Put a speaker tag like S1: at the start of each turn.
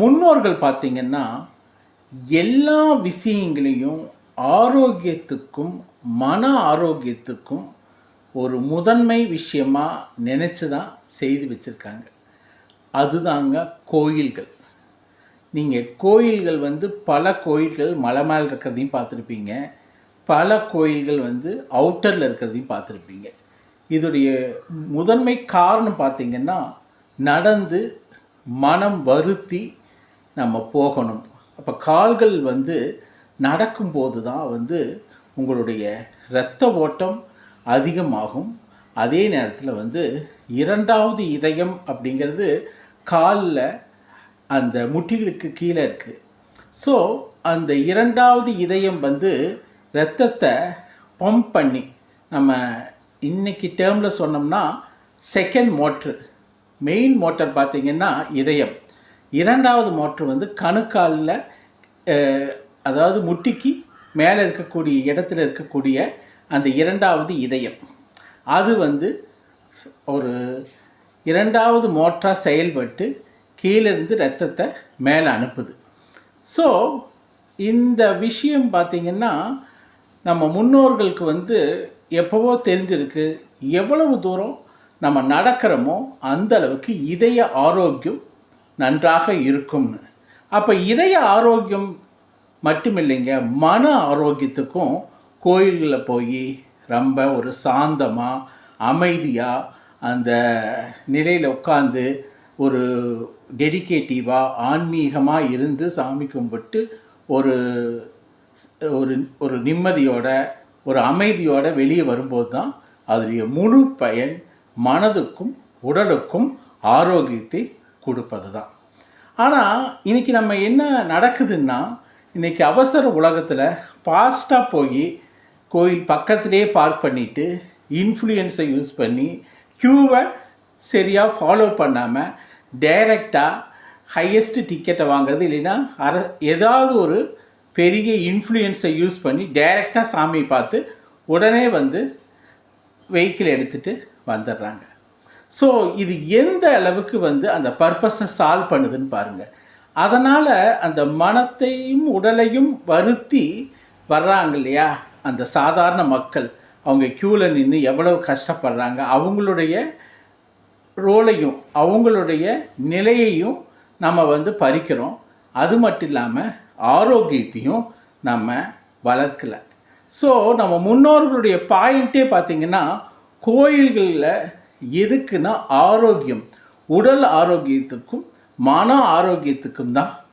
S1: முன்னோர்கள் பார்த்தீங்கன்னா எல்லா விஷயங்களையும் ஆரோக்கியத்துக்கும் மன ஆரோக்கியத்துக்கும் ஒரு முதன்மை விஷயமாக நினச்சி தான் செய்து வச்சுருக்காங்க. அதுதாங்க கோயில்கள். நீங்கள் கோயில்கள் வந்து பல கோயில்கள் மலை மேலே இருக்கிறதையும் பார்த்துருப்பீங்க. பல கோயில்கள் வந்து அவுட்டரில் இருக்கிறதையும் பார்த்துருப்பீங்க. இதோடைய முதன்மை காரணம் பார்த்திங்கன்னா நடந்து மனம் வருத்தி நம்ம போகணும். அப்போ கால்கள் வந்து நடக்கும்போது தான் வந்து உங்களுடைய இரத்த ஓட்டம் அதிகமாகும். அதே நேரத்தில் வந்து இரண்டாவது இதயம் அப்படிங்கிறது காலில் அந்த முட்டிகளுக்கு கீழே இருக்குது ஸோ அந்த இரண்டாவது இதயம் வந்து இரத்தத்தை பம்ப் பண்ணி நம்ம இன்னைக்கு டேர்மில் சொன்னோம்னா செகண்ட் மோட்ரு மெயின் மோட்டர் பார்த்திங்கன்னா இதயம். இரண்டாவது மோட்ரு வந்து கணுக்காலில் அதாவது முட்டிக்கு மேலே இருக்கக்கூடிய இடத்துல இருக்கக்கூடிய அந்த இரண்டாவது இதயம். அது வந்து ஒரு இரண்டாவது மோட்டார் செயல்பட்டு கீழேருந்து ரத்தத்தை மேலே அனுப்புது. ஸோ இந்த விஷயம் பார்த்திங்கன்னா நம்ம முன்னோர்களுக்கு வந்து எப்போவோ தெரிஞ்சிருக்கு எவ்வளவு தூரம் நம்ம நடக்கிறோமோ அந்த அளவுக்கு இதய ஆரோக்கியம் நன்றாக இருக்கும்னு. அப்போ இதய ஆரோக்கியம் மட்டுமில்லைங்க மன ஆரோக்கியத்துக்கும் கோயில்களில் போய் ரொம்ப ஒரு சாந்தமாக அமைதியாக அந்த நிலையில் உட்காந்து ஒரு டெடிக்கேட்டிவாக ஆன்மீகமாக இருந்து சாமி கும்பிட்டு ஒரு ஒரு ஒரு நிம்மதியோட ஒரு அமைதியோட வெளியே வரும்போது தான் அதனுடைய முழு பயன் மனதுக்கும் உடலுக்கும் ஆரோக்கியத்தை கொடுப்பது தான் ஆனால் இன்னைக்கு நம்ம என்ன நடக்குதுன்னா இன்றைக்கி அவசர உலகத்தில் ஃபாஸ்ட்டாக போய் கோயில் பக்கத்திலே பார்க் பண்ணிவிட்டு இன்ஃப்ளூயன்ஸை யூஸ் பண்ணி க்யூவை சரியாக ஃபாலோ பண்ணாமல் டைரெக்டாக ஹையஸ்ட் டிக்கெட்டை வாங்குறது இல்லைன்னா அர ஏதாவது ஒரு பெரிய இன்ஃப்ளூயன்ஸை யூஸ் பண்ணி டைரெக்டாக சாமி பார்த்து உடனே வந்து வெஹிக்கிள் எடுத்துகிட்டு வந்துடுறாங்க. ஸோ இது எந்த அளவுக்கு வந்து அந்த பர்பஸை சால்வ் பண்ணுதுன்னு பாருங்கள் அதனால் அந்த மனத்தையும் உடலையும் வருத்தி வர்றாங்க இல்லையா? அந்த சாதாரண மக்கள். அவங்க க்யூவில் நின்று எவ்வளவு கஷ்டப்படுறாங்க? அவங்களுடைய ரோலையும் அவங்களுடைய நிலையையும் நம்ம வந்து பறிக்கிறோம். அது மட்டும் இல்லாமல் ஆரோக்கியத்தையும் நம்ம வளர்க்கலை. ஸோ நம்ம முன்னோர்களுடைய பாயிண்ட்டே பார்த்திங்கன்னா கோயில்களில் எதுக்குன்னா ஆரோக்கியம். உடல் ஆரோக்கியத்துக்கும் மன ஆரோக்கியத்துக்கும் தான்.